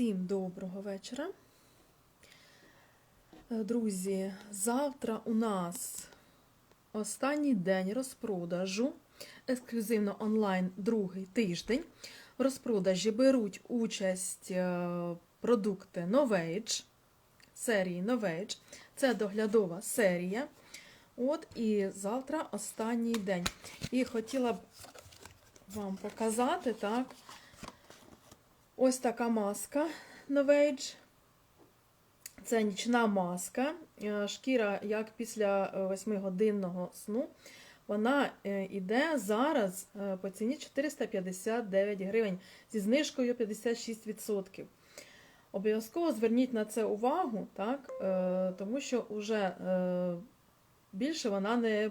Всім доброго вечора. Е, Друзі, завтра у нас останній день розпродажу, ексклюзивно онлайн другий тиждень. В розпродажі беруть участь е, продукти Novage, серії Novage. Це доглядова серія. От і завтра останній день. І хотіла б вам показати, так, Ось така маска Novage. Це нічна маска. Е, Шкіра, як після 8-годинного сну, вона йде зараз е, по ціні 459 гривень зі знижкою 56%. Обов'язково зверніть на це увагу, так, е, тому що вже більше вона не,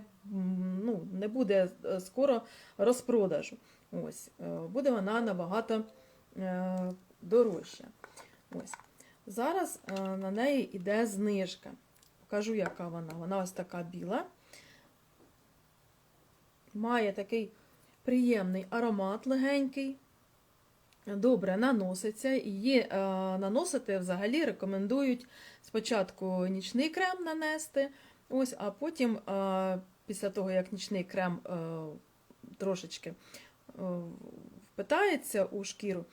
ну, не буде е, скоро розпродажу. Ось, е, буде вона набагато е, дорожча. Ось. Зараз е, на неї йде знижка. Покажу, яка вона. Вона ось така біла. Має такий приємний аромат легенький. Добре наноситься. Її е, наносити взагалі рекомендують спочатку нічний крем нанести, ось, а потім, е, після того, як нічний крем е, трошечки е, впитається у шкіру,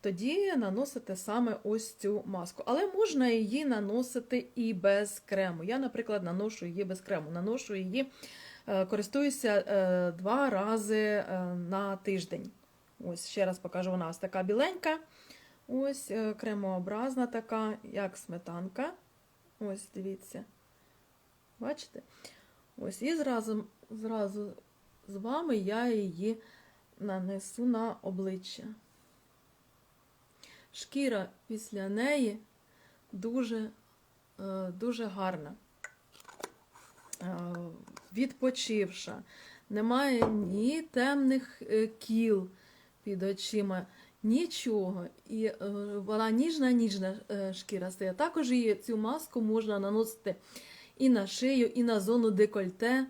тоді наносити саме ось цю маску. Але можна її наносити і без крему. Я, наприклад, наношу її без крему. Наношу її, е, користуюся е, два рази е, на тиждень. Ось, ще раз покажу, вона ось така біленька. Ось кремообразна така, як сметанка. Ось, дивіться. Бачите? Ось, і зразу, зразу з вами я її нанесу на обличчя. Шкіра після неї дуже, е, дуже гарна, Е, відпочивша. Немає ні темних е, кіл під очима, нічого. І вона ніжна-ніжна е, шкіра стає. Також її цю маску можна наносити і на шию, і на зону декольте,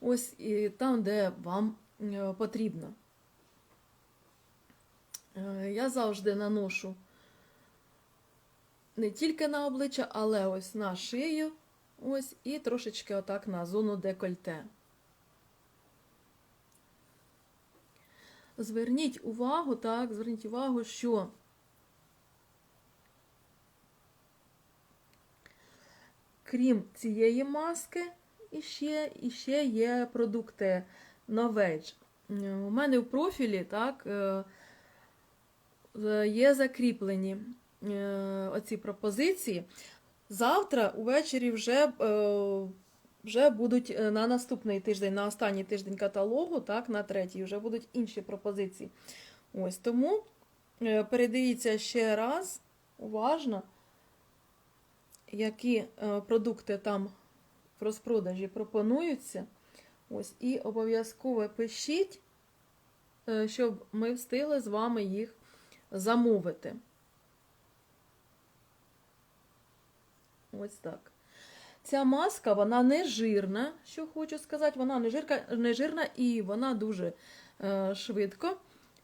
ось і там, де вам потрібно. Е, Я завжди наношу не тільки на обличчя, але ось на шию, ось і трошечки отак на зону декольте. Зверніть увагу, так, зверніть увагу, що крім цієї маски, іще, іще є продукти Novage. Е, У мене в профілі так, е, є закріплені е, оці пропозиції. Завтра увечері вже, е, вже будуть е, на наступний тиждень, на останній тиждень каталогу, так, на третій, вже будуть інші пропозиції. Ось тому передивіться ще раз уважно, які продукти там в розпродажі пропонуються. Ось, і обов'язково пишіть, щоб ми встигли з вами їх замовити. Ось так. Ця маска, вона не жирна, що хочу сказати, вона не, жирка, не жирна і вона дуже е, швидко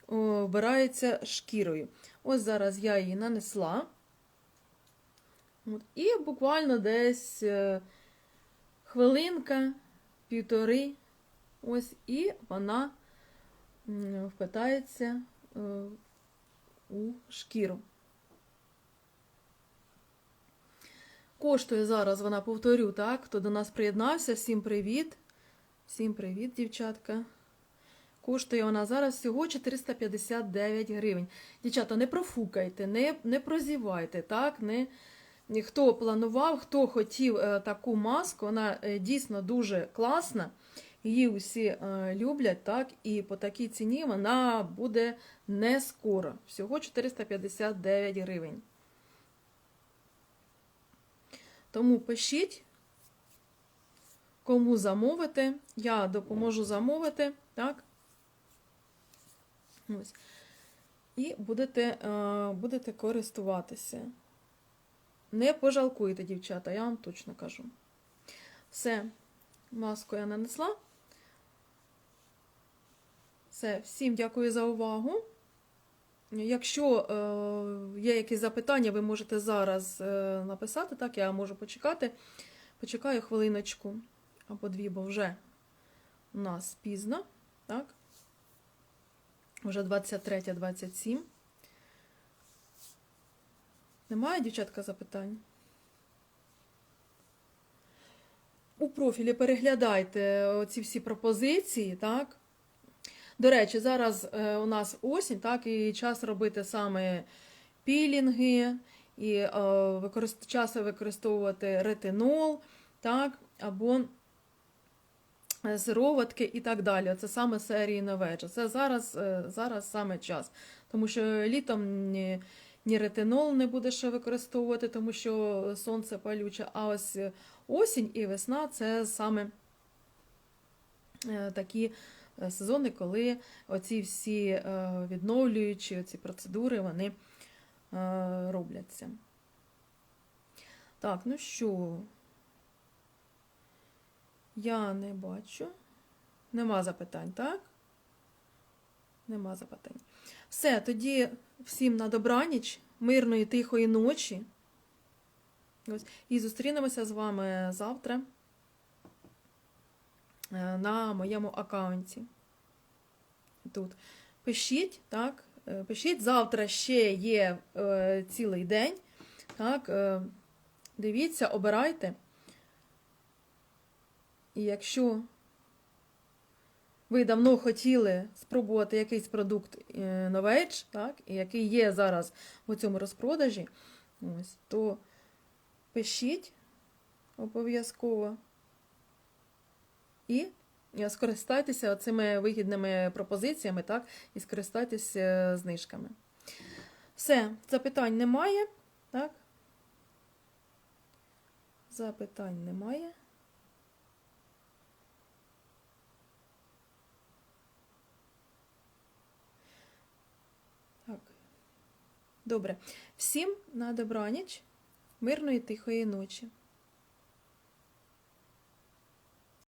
вбирається шкірою. Ось зараз я її нанесла. От, і буквально десь е, хвилинка, півтори, ось, і вона впитається е, у шкіру. Коштує зараз, вона повторю, так, хто до нас приєднався, всім привіт. Всім привіт, дівчатка. Коштує вона зараз всього 459 гривень. Дівчата, не профукайте, не, не прозівайте, так, не, хто планував, хто хотів е, таку маску, вона е, дійсно дуже класна. Її усі е, люблять, так, і по такій ціні вона буде не скоро. Всього 459 гривень. Тому пишіть, кому замовити. Я допоможу замовити, так? Ось. І будете, е, будете користуватися. Не пожалкуйте, дівчата, я вам точно кажу. Все, маску я нанесла. Все, всім дякую за увагу. Якщо е, є якісь запитання, ви можете зараз е, написати, так, я можу почекати. Почекаю хвилиночку або дві, бо вже у нас пізно, так? Вже 23.27. Немає, дівчатка, запитань? У профілі переглядайте ці всі пропозиції, так? До речі, зараз е, у нас осінь, так, і час робити саме пілінги, і е, використ... час використовувати ретинол, так, або е, сироватки і так далі. Це саме серії новеджа. Це зараз, зараз саме час. Тому що літом ні, ні ретинол не будеш використовувати, тому що сонце палюче, а ось осінь і весна це саме такі сезони, коли оці всі е, відновлюючі оці процедури вони е, робляться. Так, ну що, я не бачу. Нема запитань, так? Нема запитань. Все, тоді всім на добраніч, мирної тихої ночі. Ось. І зустрінемося з вами завтра е, на моєму аккаунті. Тут. Пишіть, так? е, Пишіть, завтра ще є е, цілий день. Так, е, дивіться, обирайте. І якщо ви давно хотіли спробувати якийсь продукт е, Novage, так, який є зараз у цьому розпродажі, ось, то пишіть обов'язково і е, скористайтеся цими вигідними пропозиціями, так, і скористайтеся знижками. Все, запитань немає, так? Запитань немає. Так. Добре. Всім на добраніч, мирної тихої ночі.